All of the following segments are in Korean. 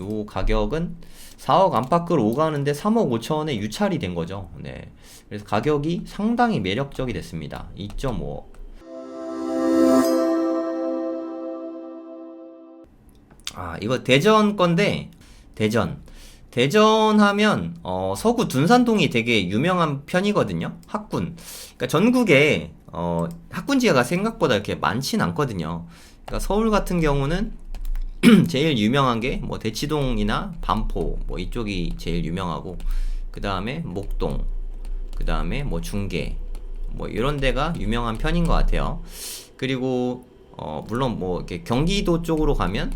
요 가격은 4억 안팎을 오가는데 3억 5천에 유찰이 된 거죠. 네. 그래서 가격이 상당히 매력적이 됐습니다. 2.5억. 아, 이거 대전 건데, 대전. 대전 하면, 어, 서구 둔산동이 되게 유명한 편이거든요. 학군. 그러니까 전국에, 어, 학군지가 생각보다 이렇게 많진 않거든요. 그러니까 서울 같은 경우는 제일 유명한 게 뭐 대치동이나 반포 뭐 이쪽이 제일 유명하고 그 다음에 목동 그 다음에 뭐 중계 뭐 이런 데가 유명한 편인 것 같아요. 그리고 어 물론 뭐 이렇게 경기도 쪽으로 가면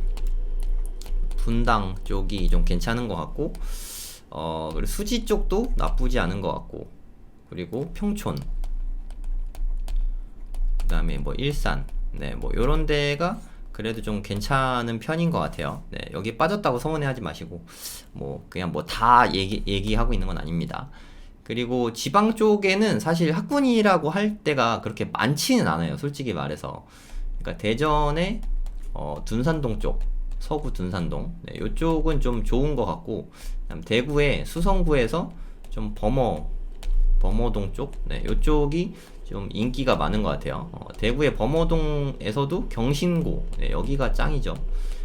분당 쪽이 좀 괜찮은 것 같고 어 그리고 수지 쪽도 나쁘지 않은 것 같고 그리고 평촌 그 다음에 뭐 일산 네뭐 이런 데가 그래도 좀 괜찮은 편인 것 같아요. 네, 여기 빠졌다고 서운해하지 마시고 뭐 그냥 뭐 다 얘기 얘기하고 있는 건 아닙니다. 그리고 지방 쪽에는 사실 학군이라고 할 때가 그렇게 많지는 않아요. 솔직히 말해서. 그러니까 대전의 어, 둔산동 쪽, 서구 둔산동, 네, 이쪽은 좀 좋은 것 같고, 대구의 수성구에서 좀 범어, 범어동 쪽, 네, 이쪽이 좀 인기가 많은 것 같아요. 어, 대구의 범어동에서도 경신고, 네, 여기가 짱이죠.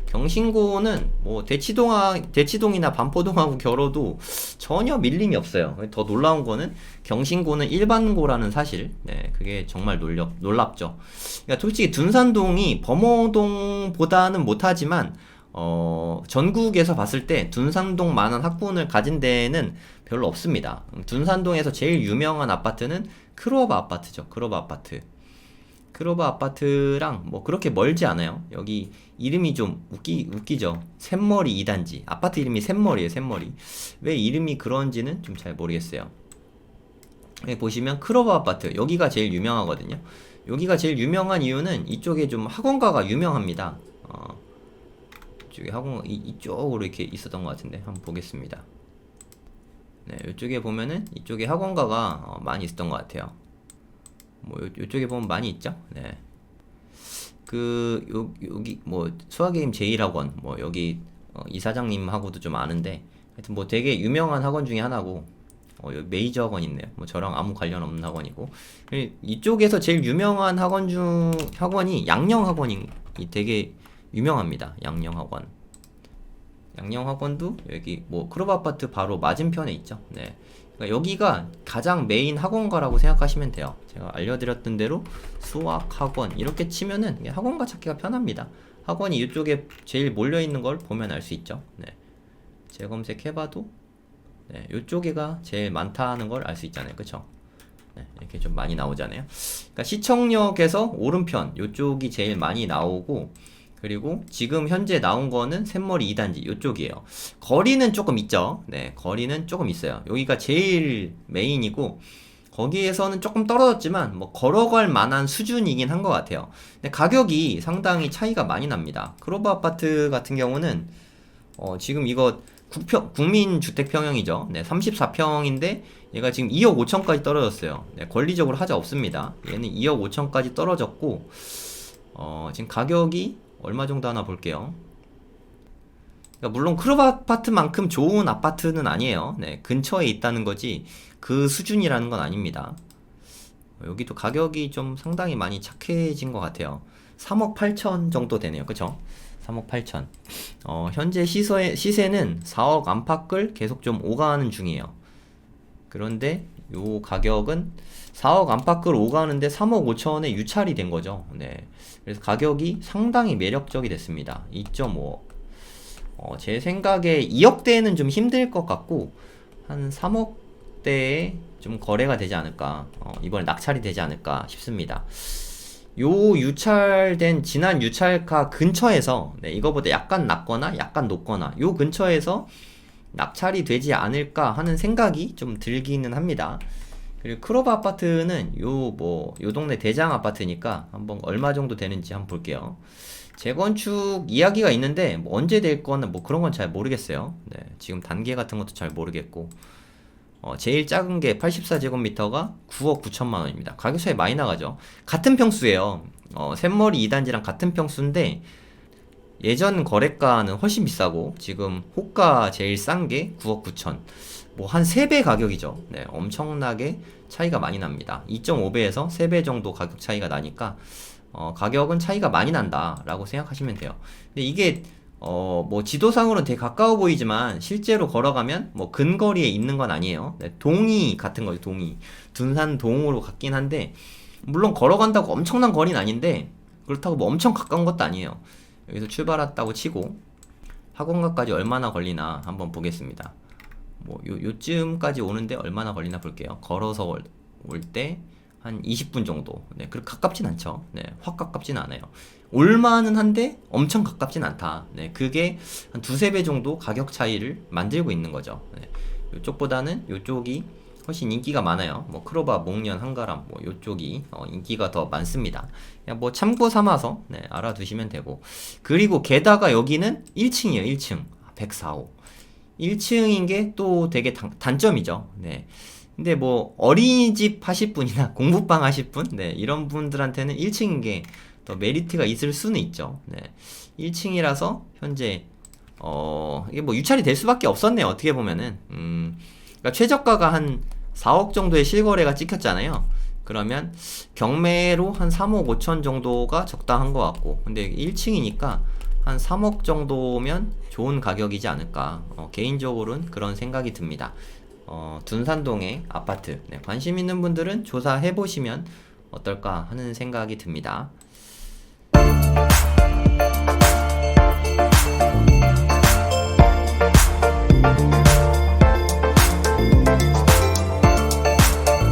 경신고는 뭐 대치동하, 대치동이나 반포동하고 겨뤄도 전혀 밀림이 없어요. 더 놀라운 거는 경신고는 일반고라는 사실, 네, 그게 정말 놀랍, 놀랍죠. 그러니까 솔직히 둔산동이 범어동보다는 못하지만 어, 전국에서 봤을 때 둔산동 만한 학군을 가진 데는 별로 없습니다. 음, 둔산동에서 제일 유명한 아파트는 크로바 아파트죠. 크로바 아파트. 크로바 아파트랑 뭐 그렇게 멀지 않아요. 여기 이름이 좀 웃기, 웃기죠. 샘머리 2단지. 아파트 이름이 샘머리에요, 샘머리. 왜 이름이 그런지는 좀 잘 모르겠어요. 여기 보시면 크로바 아파트. 여기가 제일 유명하거든요. 여기가 제일 유명한 이유는 이쪽에 좀 학원가가 유명합니다. 어, 이쪽에 학원, 이, 이쪽으로 이렇게 있었던 것 같은데. 한번 보겠습니다. 네, 이쪽에 보면은 이쪽에 학원가가 어, 많이 있었던 것 같아요. 뭐 요, 요쪽에 보면 많이 있죠. 네. 그 요, 여기 뭐 수학게임 제1학원 뭐 여기 어, 이사장님하고도 좀 아는데 하여튼 뭐 되게 유명한 학원 중에 하나고 어, 메이저 학원 있네요. 뭐 저랑 아무 관련 없는 학원이고 그리고 이쪽에서 제일 유명한 학원 중 학원이 양령 학원이 되게 유명합니다. 양령 학원. 양령 학원도 여기 뭐 크로바 아파트 바로 맞은편에 있죠. 네. 그러니까 여기가 가장 메인 학원가라고 생각하시면 돼요. 제가 알려드렸던 대로 수학 학원 이렇게 치면은 학원가 찾기가 편합니다. 학원이 이쪽에 제일 몰려 있는 걸 보면 알 수 있죠. 네. 재검색해봐도 네, 이쪽에가 제일 많다는 걸 알 수 있잖아요. 그쵸? 네, 이렇게 좀 많이 나오잖아요. 그러니까 시청역에서 오른편 이쪽이 제일 많이 나오고 그리고 지금 현재 나온 거는 샘머리 2단지 이쪽이에요. 거리는 조금 있죠. 네, 거리는 조금 있어요. 여기가 제일 메인이고 거기에서는 조금 떨어졌지만 뭐 걸어갈 만한 수준이긴 한 것 같아요. 근데 가격이 상당히 차이가 많이 납니다. 크로버 아파트 같은 경우는 어, 지금 이거 국평, 국민주택평형이죠. 네, 34평인데 얘가 지금 2억 5천까지 떨어졌어요. 네, 권리적으로 하자 없습니다. 얘는 2억 5천까지 떨어졌고 어, 지금 가격이 얼마 정도 하나 볼게요. 그러니까 물론 클럽 아파트만큼 좋은 아파트는 아니에요. 네, 근처에 있다는 거지 그 수준이라는 건 아닙니다. 여기도 가격이 좀 상당히 많이 착해진 것 같아요. 3억 8천 정도 되네요. 그쵸? 3억 8천. 어, 현재 시세, 시세는 4억 안팎을 계속 좀 오가는 중이에요. 그런데 요 가격은 4억 안팎을 오가는데 3억 5천에 유찰이 된 거죠. 네. 그래서 가격이 상당히 매력적이 됐습니다. 2.5억. 어, 제 생각에 2억대는 좀 힘들 것 같고 한 3억대에 좀 거래가 되지 않을까. 어, 이번에 낙찰이 되지 않을까 싶습니다. 요 유찰된 지난 유찰가 근처에서 네, 이거보다 약간 낮거나 약간 높거나 요 근처에서 낙찰이 되지 않을까 하는 생각이 좀 들기는 합니다. 그리고 크로바 아파트는 요 뭐 요 동네 대장 아파트니까 한번 얼마 정도 되는지 한번 볼게요. 재건축 이야기가 있는데 뭐 언제 될 거는 뭐 그런 건 잘 모르겠어요. 네, 지금 단계 같은 것도 잘 모르겠고 어, 제일 작은 게 84제곱미터가 9억 9천만 원입니다. 가격 차이 많이 나가죠. 같은 평수예요. 어, 샘머리 2단지랑 같은 평수인데 예전 거래가는 훨씬 비싸고 지금 호가 제일 싼 게 9억 9천. 뭐 한 3배 가격이죠. 네, 엄청나게 차이가 많이 납니다. 2.5배에서 3배 정도 가격 차이가 나니까 어, 가격은 차이가 많이 난다 라고 생각하시면 돼요. 근데 이게 어, 뭐 지도상으로는 되게 가까워 보이지만 실제로 걸어가면 뭐 근거리에 있는 건 아니에요. 네, 동이 같은 거죠, 동이. 둔산 동으로 같긴 한데 물론 걸어간다고 엄청난 거리는 아닌데 그렇다고 뭐 엄청 가까운 것도 아니에요. 여기서 출발했다고 치고 학원가까지 얼마나 걸리나 한번 보겠습니다. 뭐 요, 요쯤까지 오는데 얼마나 걸리나 볼게요. 걸어서 올 때 한 20분 정도. 네, 그렇게 가깝진 않죠. 네, 확 가깝진 않아요. 올만은 한데 엄청 가깝진 않다. 네, 그게 한 두세 배 정도 가격 차이를 만들고 있는 거죠. 네, 요쪽보다는 요쪽이 훨씬 인기가 많아요. 뭐 크로바, 목련, 한가람 뭐 요쪽이 어, 인기가 더 많습니다. 그냥 뭐 참고 삼아서 네, 알아두시면 되고 그리고 게다가 여기는 1층이에요. 1층 104호 1층인 게 또 되게 단, 단점이죠. 네. 근데 뭐 어린이집 하실 분이나 공부방 하실 분, 네, 이런 분들한테는 1층인 게 더 메리트가 있을 수는 있죠. 네. 1층이라서 현재 어, 이게 뭐 유찰이 될 수밖에 없었네요. 어떻게 보면은. 음. 그러니까 최저가가 한 4억 정도의 실거래가 찍혔잖아요. 그러면 경매로 한 3억 5천 정도가 적당한 것 같고 근데 1층이니까 한 3억 정도면 좋은 가격이지 않을까. 어, 개인적으로는 그런 생각이 듭니다. 어, 둔산동의 아파트. 네, 관심 있는 분들은 조사해 보시면 어떨까 하는 생각이 듭니다.